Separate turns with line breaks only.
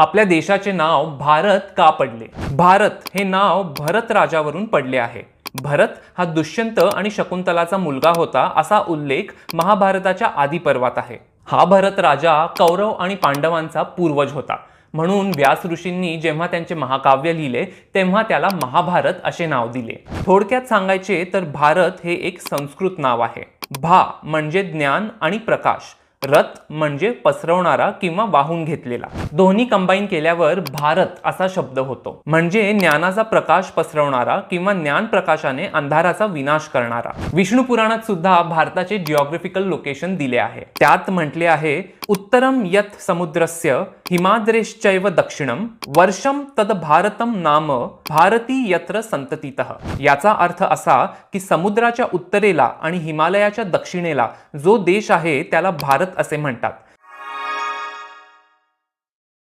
आपल्या देशाचे नाव भारत का पडले? भारत हे नाव भरत राजावरून पडले आहे. भरत हा दुष्यंत आणि शकुंतलाचा मुलगा होता असा उल्लेख महाभारताच्या आदी पर्वात आहे. हा भरत राजा कौरव आणि पांडवांचा पूर्वज होता. म्हणून व्यास ऋषींनी जेव्हा त्यांचे महाकाव्य लिहिले तेव्हा त्याला महाभारत असे नाव दिले. थोडक्यात सांगायचे तर भारत हे एक संस्कृत नाव आहे. भा म्हणजे ज्ञान आणि प्रकाश. रथ म्हणजे पसरवणारा किंवा वाहून घेतलेला. दोन्ही कंबाईन केल्यावर भारत असा शब्द होतो. म्हणजे ज्ञानाचा प्रकाश पसरवणारा किंवा ज्ञान प्रकाशाने अंधाराचा विनाश करणारा. विष्णू पुराणात सुद्धा भारताचे जिओग्राफिकल लोकेशन दिले आहे. त्यात म्हटले आहे उत्तरम यत समुद्रस्य हिमाद्रेश्चैव दक्षिणम वर्षम तद भारतम नाम भारती यत्र संततीत याचा अर्थ असा की समुद्राच्या उत्तरेला आणि हिमालयाच्या दक्षिणेला जो देश आहे त्याला भारत असे म्हणतात.